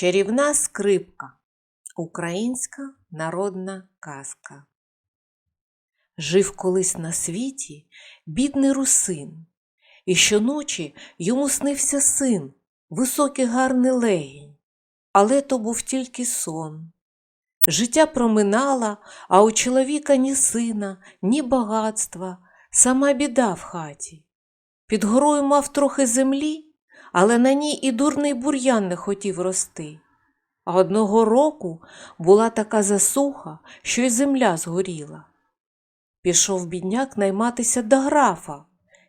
Чарівна скрипка. Українська народна казка. Жив колись на світі бідний русин, і щоночі йому снився син, високий гарний легінь, але то був тільки сон. Життя проминало, а у чоловіка ні сина, ні багатства, сама біда в хаті. Під горою мав трохи землі, але на ній і дурний бур'ян не хотів рости. А одного року була така засуха, що й земля згоріла. Пішов бідняк найматися до графа,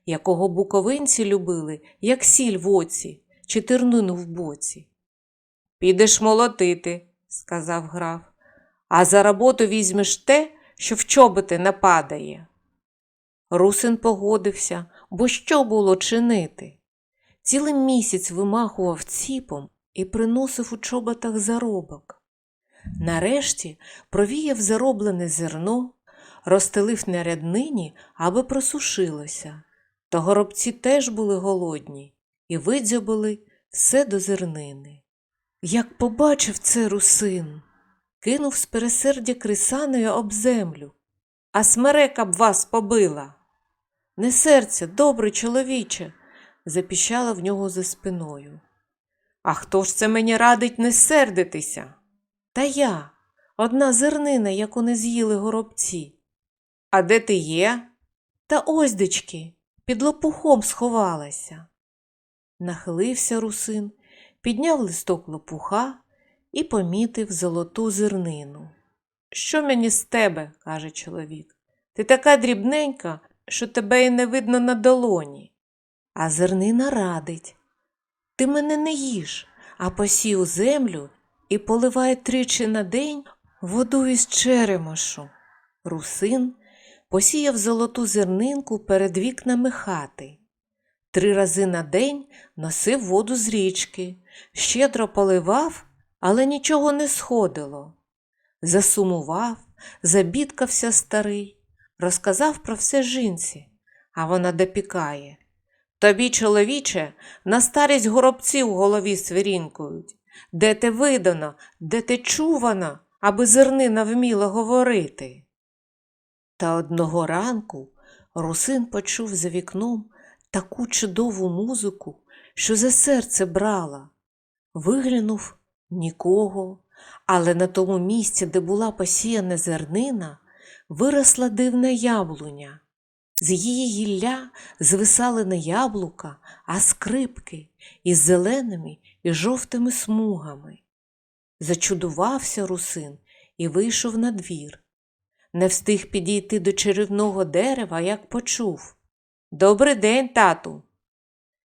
якого буковинці любили, як сіль в оці чи тернину в боці. Підеш молотити, сказав граф, а за роботу візьмеш те, що в чоботи нападає. Русин погодився, бо що було чинити? Цілий місяць вимахував ціпом і приносив у чоботах заробок. Нарешті провіяв зароблене зерно, розстелив на ряднині, аби просушилося. Та горобці теж були голодні і видзьобили все до зернини. Як побачив це русин, кинув з пересердя крисаною об землю, а смерека б вас побила. Не серця, добрий чоловіче, запіщала в нього за спиною. А хто ж це мені радить не сердитися? Та я, одна зернина, яку не з'їли горобці. А де ти є? Та ось дечки, під лопухом сховалася. Нахилився русин, підняв листок лопуха і помітив золоту зернину. Що мені з тебе? каже чоловік. Ти така дрібненька, що тебе й не видно на долоні. А зернина радить. Ти мене не їж, а посій у землю і поливай тричі на день воду із черемошу. Русин посіяв золоту зернинку перед вікнами хати. Три рази на день носив воду з річки, щедро поливав, але нічого не сходило. Засумував, забідкався старий, розказав про все жінці, а вона допікає. Тобі, чоловіче, на старість горобці в голові свирінкують. Де те видано, де те чувано, аби зернина вміла говорити. Та одного ранку русин почув за вікном таку чудову музику, що за серце брала. Виглянув нікого, але на тому місці, де була посіяна зернина, виросла дивна яблуня. З її гілля звисали не яблука, а скрипки із зеленими і жовтими смугами. Зачудувався русин і вийшов на двір. Не встиг підійти до чарівного дерева, як почув. Добрий день, тату.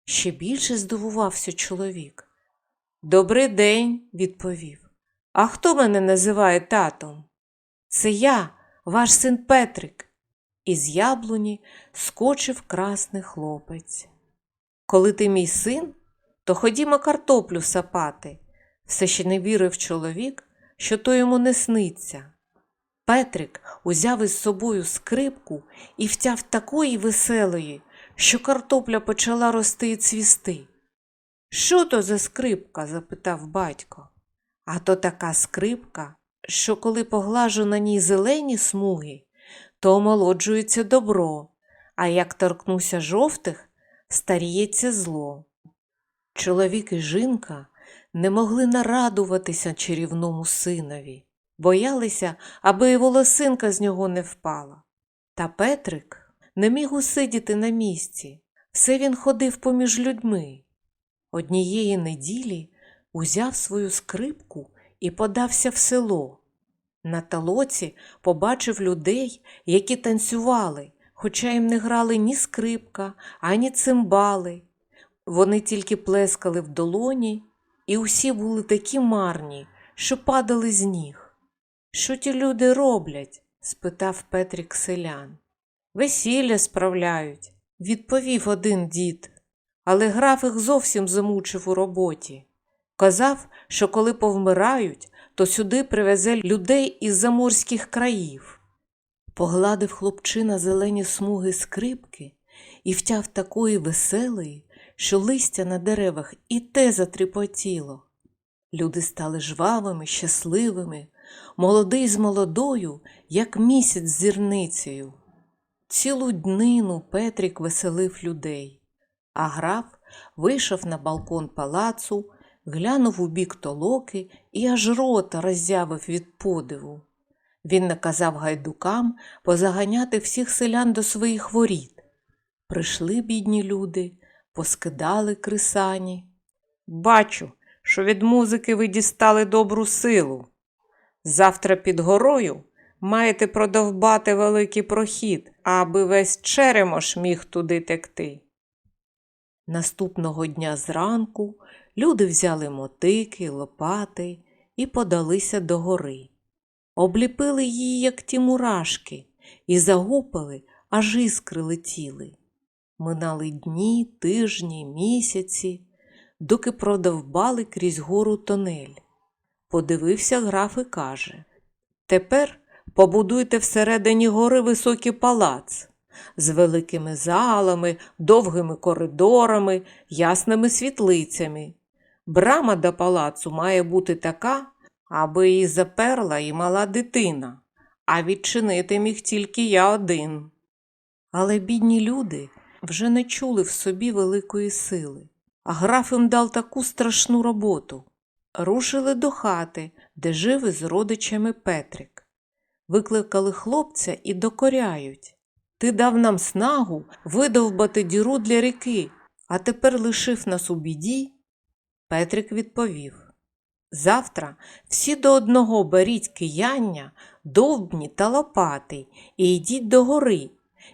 Ще більше здивувався чоловік. Добрий день, відповів. А хто мене називає татом? Це я, ваш син Петрик. Із яблуні скочив красний хлопець. Коли ти мій син, то ходімо картоплю сапати. Все ще не вірив чоловік, що то йому не сниться. Петрик узяв із собою скрипку і втяв такої веселої, що картопля почала рости і цвісти. Що то за скрипка? запитав батько. А то така скрипка, що коли поглажу на ній зелені смуги, то омолоджується добро, а як торкнуся жовтих, старіється зло. Чоловік і жінка не могли нарадуватися чарівному синові, боялися, аби і волосинка з нього не впала. Та Петрик не міг усидіти на місці, все він ходив поміж людьми. Однієї неділі узяв свою скрипку і подався в село. На талоці побачив людей, які танцювали, хоча їм не грали ні скрипка, ані цимбали. Вони тільки плескали в долоні, і усі були такі марні, що падали з ніг. Що ті люди роблять? спитав Петрік селян. Весілля справляють, відповів один дід, але граф їх зовсім замучив у роботі. Казав, що коли повмирають, то сюди привезе людей із заморських країв. Погладив хлопчина зелені смуги скрипки і втяв такої веселої, що листя на деревах і те затріпотіло. Люди стали жвавими, щасливими, молодий з молодою, як місяць з зірницею. Цілу днину Петрік веселив людей, а граф вийшов на балкон палацу, глянув у бік толоки і аж рота роззявив від подиву. Він наказав гайдукам позаганяти всіх селян до своїх воріт. Прийшли бідні люди, поскидали крисані. Бачу, що від музики ви дістали добру силу. Завтра під горою маєте продовбати великий прохід, аби весь черемош міг туди текти. Наступного дня зранку люди взяли мотики, лопати і подалися до гори. Обліпили її, як ті мурашки, і загупали, аж іскри летіли. Минали дні, тижні, місяці, доки продовбали крізь гору тонель. Подивився граф і каже Тепер побудуйте всередині гори високий палац з великими залами, довгими коридорами, ясними світлицями. Брама до палацу має бути така, аби її заперла і мала дитина, а відчинити міг тільки я один. Але бідні люди вже не чули в собі великої сили, а граф їм дав таку страшну роботу. Рушили до хати, де жив із родичами Петрик. Викликали хлопця і докоряють. Ти дав нам снагу видовбати діру для ріки, а тепер лишив нас у біді. Петрик відповів Завтра всі до одного беріть кияння, довбні та лопати і йдіть до гори.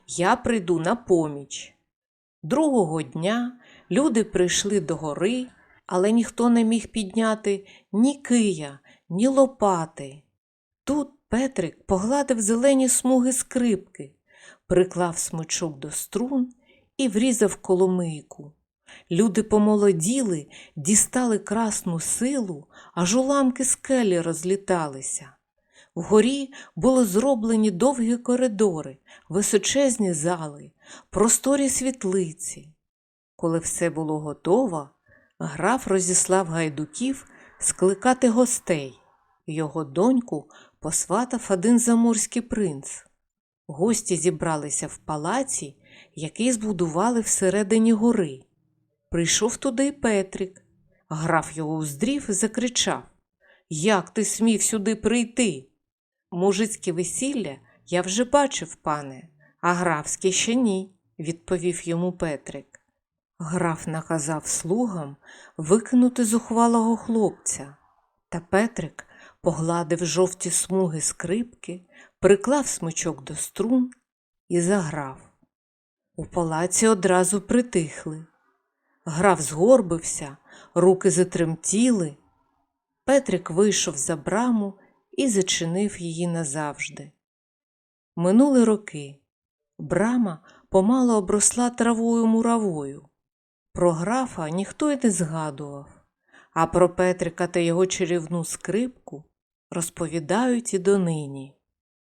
Я прийду на поміч. Другого дня люди прийшли до гори, але ніхто не міг підняти ні кия, ні лопати. Тут Петрик погладив зелені смуги скрипки, приклав смичок до струн і врізав коломийку. Люди помолоділи, дістали красну силу, аж уламки скелі розліталися. Вгорі були зроблені довгі коридори, височезні зали, просторі світлиці. Коли все було готово, граф розіслав гайдуків скликати гостей. Його доньку посватав один заморський принц. Гості зібралися в палаці, який збудували всередині гори. Прийшов туди Петрик. Граф його уздрів і закричав Як ти смів сюди прийти? Мужицьке весілля я вже бачив, пане, а графське ще ні, відповів йому Петрик. Граф наказав слугам викинути зухвалого хлопця. Та Петрик погладив жовті смуги скрипки, приклав смичок до струн і заграв. У палаці одразу притихли. Граф згорбився, руки затремтіли. Петрик вийшов за браму і зачинив її назавжди. Минули роки. Брама помало обросла травою муравою. Про графа ніхто й не згадував, а про Петрика та його чарівну скрипку розповідають і донині.